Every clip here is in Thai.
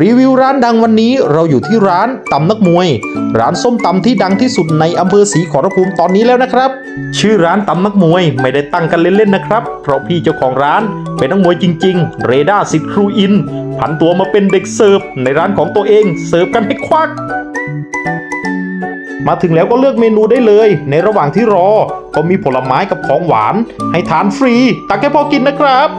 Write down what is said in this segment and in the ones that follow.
รีวิวร้านดังวันนี้เราอยู่ที่ร้านตำนักมวย ร้านส้มตำที่ดังที่สุดในอำเภอศรีขอรภูมิตอนนี้แล้วนะครับ ชื่อร้านตำนักมวยไม่ได้ตั้งกันเล่นๆนะครับ เพราะพี่เจ้าของร้านเป็นนักมวยจริง ๆ เรดาร์สิทธิ์ครูอิน ผันตัวมาเป็นเด็กเสิร์ฟในร้านของตัวเองเสิร์ฟกันให้ควัก มาถึงแล้วก็เลือกเมนูได้เลย ในระหว่างที่รอก็มีผลไม้กับของหวาน ให้ทานฟรีตักแค่พอกินนะครับ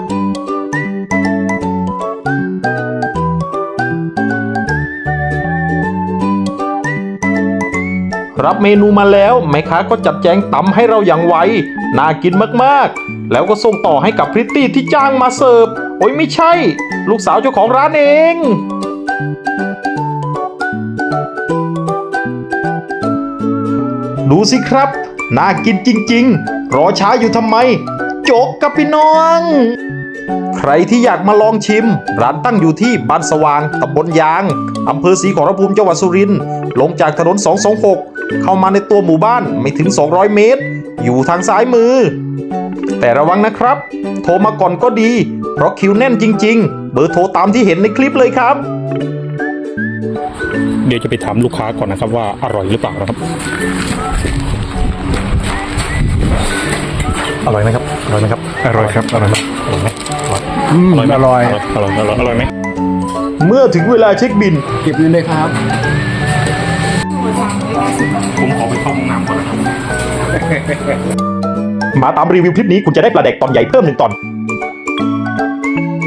รับเมนูมาแล้วแม่ค้าก็จัดแจงตำให้เราอย่างไวน่ากินมากๆ แล้วก็ส่งต่อให้กับพริตตี้ที่จ้างมาเสิร์ฟโอ้ยไม่ใช่ ลูกสาวเจ้าของร้านเองดูสิครับ น่ากินจริง ๆ รอช้าอยู่ทำไม โจกกับพี่น้อง ใครที่อยากมาลองชิม ร้านตั้งอยู่ที่บ้านสว่างตำบลยางอำเภอศรีขอรภูมิจังหวัดสุรินทร์ลงจากถนน 226 เข้ามาในตัวหมู่บ้านไม่ถึง 200 เมตร อยู่ทางซ้ายมือ แต่ระวังนะครับ โทรมาก่อนก็ดี เพราะคิวแน่นจริง ๆ เบอร์โทรตามที่เห็นในคลิปเลยครับ เดี๋ยวจะไปถามลูกค้าก่อนนะครับว่าอร่อยหรือเปล่านะครับ อร่อยไหมครับ อร่อยไหมครับ อร่อยครับ อร่อยไหมอร่อยไหมอร่อยอร่อยอร่อยอร่อยอร่อยไหมเมื่อถึงเวลาเช็คบิน เก็บเงินเลยครับ ผมขอไปเข้าห้องน้ำก่อนนะครับ มาตามรีวิวคลิปนี้คุณจะได้ปลาแดกตอนใหญ่เพิ่มหนึ่งตอน